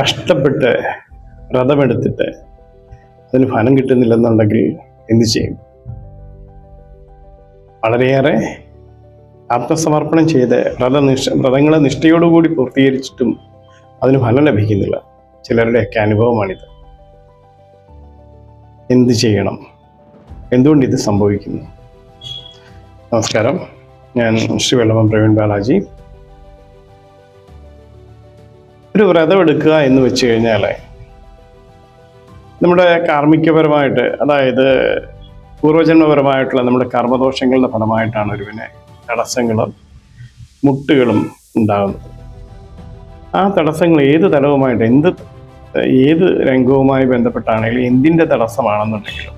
കഷ്ടപ്പെട്ട് വ്രതമെടുത്തിട്ട് അതിന് ഫലം കിട്ടുന്നില്ലെന്നുണ്ടെങ്കിൽ എന്ത് ചെയ്യും? വളരെയേറെ ആത്മസമർപ്പണം ചെയ്ത് വ്രതനിഷ്ഠ വ്രതങ്ങളെ നിഷ്ഠയോടുകൂടി പൂർത്തീകരിച്ചിട്ടും അതിന് ഫലം ലഭിക്കുന്നില്ല. ചിലരുടെയൊക്കെ അനുഭവമാണിത്. എന്ത് ചെയ്യണം? എന്തുകൊണ്ട് ഇത് സംഭവിക്കുന്നു? നമസ്കാരം. ഞാൻ ശ്രീ വെള്ളമം പ്രവീൺ ബാലാജി. ഒരു വ്രതം എടുക്കുക എന്ന് വെച്ച് കഴിഞ്ഞാൽ നമ്മുടെ കാർമ്മികപരമായിട്ട് അതായത് പൂർവജന്മപരമായിട്ടുള്ള നമ്മുടെ കർമ്മദോഷങ്ങളുടെ ഫലമായിട്ടാണ് ഒരുവിനെ തടസ്സങ്ങളും മുട്ടുകളും ഉണ്ടാകുന്നത് ആ തടസ്സങ്ങൾ ഏത് തലവുമായിട്ട് എന്ത് ഏത് രംഗവുമായി ബന്ധപ്പെട്ടാണെങ്കിലും എന്തിന്റെ തടസ്സമാണെന്നുണ്ടെങ്കിലും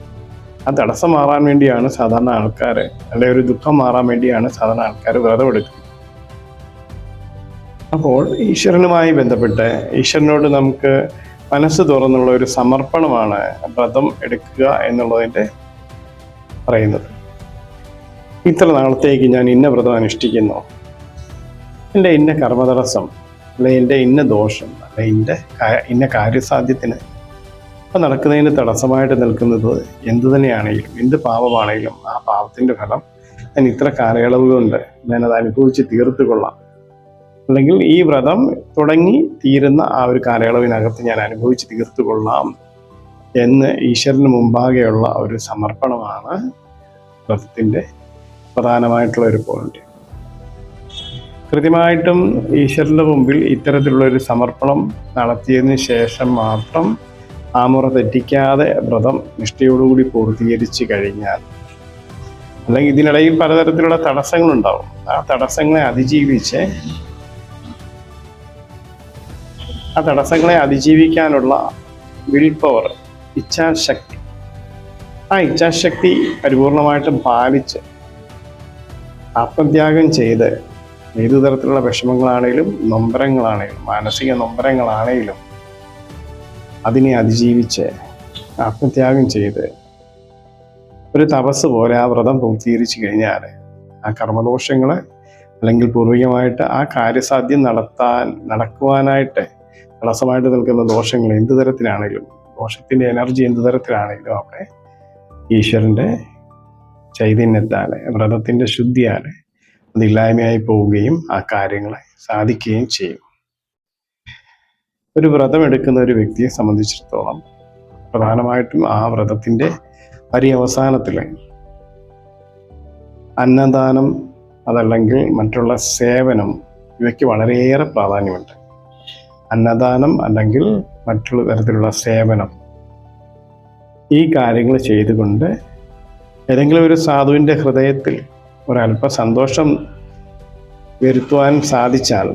ആ തടസ്സം മാറാൻ വേണ്ടിയാണ് സാധാരണ ആൾക്കാർ അല്ലെങ്കിൽ ഒരു ദുഃഖം മാറാൻ വേണ്ടിയാണ് സാധാരണ ആൾക്കാർ വ്രതം എടുക്കുന്നത് അപ്പോൾ ഈശ്വരനുമായി ബന്ധപ്പെട്ട് ഈശ്വരനോട് നമുക്ക് മനസ്സ് തുറന്നുള്ള ഒരു സമർപ്പണമാണ് വ്രതം എടുക്കുക എന്നുള്ളതിന്റെ പറയുന്നത്. ഇത്ര നാളത്തേക്ക് ഞാൻ ഇന്ന വ്രതം അനുഷ്ഠിക്കുന്നു. എന്റെ ഇന്ന കർമ്മതടസ്സം അല്ലെ എന്റെ ഇന്ന ദോഷം അല്ലെ എന്റെ ഇന്ന കാര്യസാധ്യത്തിന് അപ്പം നടക്കുന്നതിന് തടസ്സമായിട്ട് നിൽക്കുന്നത് എന്ത് തന്നെയാണെങ്കിലും എന്ത് പാപമാണെങ്കിലും ആ പാപത്തിന്റെ ഫലം ഞാൻ ഇത്ര കാലയളവ് കൊണ്ട് ഞാനത് അനുഭവിച്ച് തീർത്തു കൊള്ളാം അല്ലെങ്കിൽ ഈ വ്രതം തുടങ്ങി തീരുന്ന ആ ഒരു കാലയളവിനകത്ത് ഞാൻ അനുഭവിച്ച് തീർത്തു കൊള്ളാം എന്ന് ഈശ്വരന് മുമ്പാകെയുള്ള ഒരു സമർപ്പണമാണ് വ്രതത്തിന്റെ പ്രധാനമായിട്ടുള്ള ഒരു പോയിന്റ് കൃത്യമായിട്ടും ഈശ്വരന്റെ മുമ്പിൽ ഇത്തരത്തിലുള്ള ഒരു സമർപ്പണം നടത്തിയതിന് ശേഷം മാത്രം ആ മുറ തെറ്റിക്കാതെ വ്രതം നിഷ്ഠയോടുകൂടി പൂർത്തീകരിച്ച് കഴിഞ്ഞാൽ അല്ലെങ്കിൽ ഇതിനിടയിൽ പലതരത്തിലുള്ള തടസ്സങ്ങളുണ്ടാവും. ആ തടസ്സങ്ങളെ അതിജീവിച്ച് ആ തടസ്സങ്ങളെ അതിജീവിക്കാനുള്ള വിൽ പവർ ഇച്ഛാശക്തി. ആ ഇച്ഛാശക്തി പരിപൂർണമായിട്ട് പാലിച്ച് ആത്മത്യാഗം ചെയ്ത് ഏതു തരത്തിലുള്ള വിഷമങ്ങളാണേലും നൊമ്പരങ്ങളാണേലും മാനസിക നൊമ്പരങ്ങളാണേലും അതിനെ അതിജീവിച്ച് ആത്മത്യാഗം ചെയ്ത് ഒരു തപസ് പോലെ ആ വ്രതം പൂർത്തീകരിച്ചു കഴിഞ്ഞാൽ ആ കർമ്മദോഷങ്ങൾ അല്ലെങ്കിൽ പൂർവികമായിട്ട് ആ കാര്യസാധ്യം നടത്താൻ നടക്കുവാനായിട്ട് തടസ്സമായിട്ട് നിൽക്കുന്ന ദോഷങ്ങൾ എന്ത് തരത്തിലാണെങ്കിലും ദോഷത്തിന്റെ എനർജി എന്ത് തരത്തിലാണെങ്കിലും അവിടെ ഈശ്വരന്റെ ചൈതന്യത്താൽ വ്രതത്തിന്റെ ശുദ്ധിയാൽ അതില്ലായ്മയായി പോവുകയും ആ കാര്യങ്ങളെ സാധിക്കുകയും ചെയ്യും. ഒരു വ്രതം എടുക്കുന്ന ഒരു വ്യക്തിയെ സംബന്ധിച്ചിടത്തോളം പ്രധാനമായിട്ടും ആ വ്രതത്തിന്റെ പര്യവസാനത്തിൽ അന്നദാനം അതല്ലെങ്കിൽ മറ്റുള്ള സേവനം ഇവയ്ക്ക് വളരെയേറെ പ്രാധാന്യമുണ്ട്. അന്നദാനം അല്ലെങ്കിൽ മറ്റുള്ള തരത്തിലുള്ള സേവനം. ഈ കാര്യങ്ങൾ ചെയ്തുകൊണ്ട് ഏതെങ്കിലും ഒരു സാധുവിന്റെ ഹൃദയത്തിൽ ഒരല്പ സന്തോഷം വരുത്തുവാൻ സാധിച്ചാൽ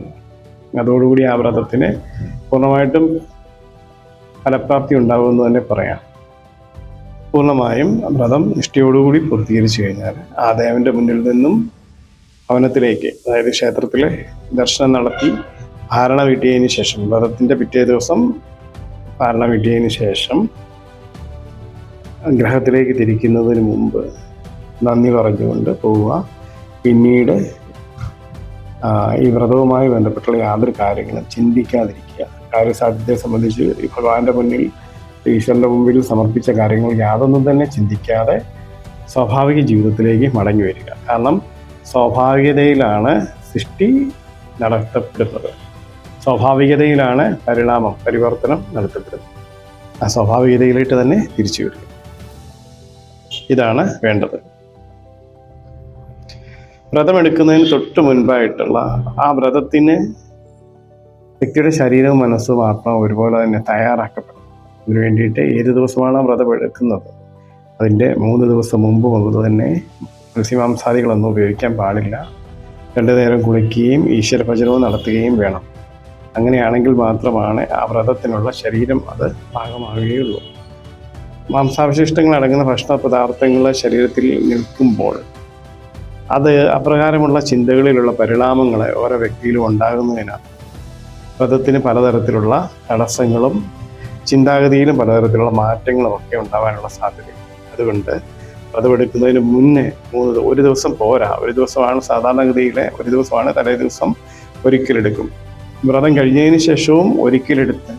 അതോടുകൂടി ആ വ്രതത്തിന് പൂർണമായിട്ടും ഫലപ്രാപ്തി ഉണ്ടാകുമെന്ന് തന്നെ പറയാം. പൂർണമായും വ്രതം നിഷ്ഠയോടുകൂടി പൂർത്തീകരിച്ചു കഴിഞ്ഞാൽ ആ ദേവന്റെ മുന്നിൽ നിന്നും ഭവനത്തിലേക്ക് അതായത് ക്ഷേത്രത്തിലെ ദർശനം നടത്തി ധാരണ വീട്ടിയതിന് ശേഷം വ്രതത്തിന്റെ പിറ്റേ ദിവസം ഭാരണ വീട്ടിയതിന് ശേഷം ഗ്രഹത്തിലേക്ക് തിരിക്കുന്നതിന് മുമ്പ് നന്ദി പറഞ്ഞുകൊണ്ട് പോവുക. പിന്നീട് ഈ വ്രതവുമായി ബന്ധപ്പെട്ടുള്ള യാതൊരു കാര്യങ്ങളും ചിന്തിക്കാതിരിക്കുക. കാര്യസാധ്യതയെ സംബന്ധിച്ച് ഈ ഭഗവാന്റെ മുന്നിൽ ഈശ്വരന്റെ മുമ്പിൽ സമർപ്പിച്ച കാര്യങ്ങൾ യാതൊന്നും തന്നെ ചിന്തിക്കാതെ സ്വാഭാവിക ജീവിതത്തിലേക്ക് മടങ്ങി വരിക. കാരണം സ്വാഭാവികതയിലാണ് സൃഷ്ടി നടത്തപ്പെടുന്നത്. സ്വാഭാവികതയിലാണ് പരിണാമം പരിവർത്തനം നടത്തപ്പെടുന്നത്. ആ സ്വാഭാവികതയിലേക്ക് തന്നെ തിരിച്ചു വരും. ഇതാണ് വേണ്ടത്. വ്രതമെടുക്കുന്നതിന് തൊട്ട് മുൻപായിട്ടുള്ള ആ വ്രതത്തിന് വ്യക്തിയുടെ ശരീരവും മനസ്സും ആത്മാവും ഒരുപോലെ തന്നെ തയ്യാറാക്കപ്പെടും. അതിനു വേണ്ടിയിട്ട് ഏത് ദിവസമാണ് വ്രതം എടുക്കുന്നത്? അതിന്റെ മൂന്ന് ദിവസം മുമ്പ് മുതൽ തന്നെ മത്സ്യമാംസാദികളൊന്നും ഉപയോഗിക്കാൻ പാടില്ല. രണ്ടു നേരം കുളിക്കുകയും ഈശ്വരഭജനവും നടത്തുകയും വേണം. അങ്ങനെയാണെങ്കിൽ മാത്രമാണ് ആ വ്രതത്തിനുള്ള ശരീരം അത് പാകമാകുകയുള്ളൂ. മാംസാവശിഷ്ടങ്ങൾ അടങ്ങുന്ന ഭക്ഷണ പദാർത്ഥങ്ങൾ ശരീരത്തിൽ നിൽക്കുമ്പോൾ അത് അപ്രകാരമുള്ള ചിന്തകളിലുള്ള പരിണാമങ്ങൾ ഓരോ വ്യക്തിയിലും ഉണ്ടാകുന്നതിനാൽ വ്രതത്തിന് പലതരത്തിലുള്ള തടസ്സങ്ങളും ചിന്താഗതിയിലും പലതരത്തിലുള്ള മാറ്റങ്ങളും ഒക്കെ ഉണ്ടാവാനുള്ള സാധ്യതയുണ്ട്. അതുകൊണ്ട് വ്രതമെടുക്കുന്നതിന് മുന്നേ മൂന്ന് ഒരു ദിവസം പോരാ. ഒരു ദിവസമാണ് സാധാരണഗതിയിലെ ഒരു ദിവസമാണ് തലേ ദിവസം ഒരിക്കലെടുക്കും. വ്രതം കഴിഞ്ഞതിന് ശേഷവും ഒരിക്കലെടുത്ത്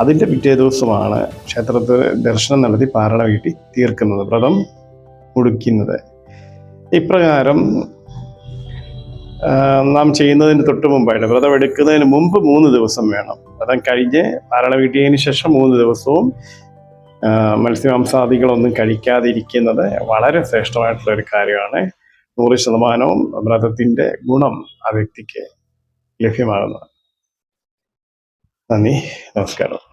അതിന്റെ പിറ്റേ ദിവസമാണ് ക്ഷേത്രത്തിൽ ദർശനം നടത്തി പാരണ വീട്ടി തീർക്കുന്നത് വ്രതം മുടിക്കുന്നത്. ഇപ്രകാരം നാം ചെയ്യുന്നതിന് തൊട്ട് മുമ്പായിട്ട് വ്രതം എടുക്കുന്നതിന് മുമ്പ് മൂന്ന് ദിവസം വേണം. വ്രതം കഴിഞ്ഞ് പാരണ വീട്ടിയതിന് ശേഷം മൂന്ന് ദിവസവും മത്സ്യമാംസാദികളൊന്നും കഴിക്കാതിരിക്കുന്നത് വളരെ ശ്രേഷ്ഠമായിട്ടുള്ള ഒരു കാര്യമാണ്. നൂറ് ശതമാനവും വ്രതത്തിന്റെ ഗുണം ആ വ്യക്തിക്ക് ലഭ്യമാകുന്നത് നന്ദി നമസ്കാരം.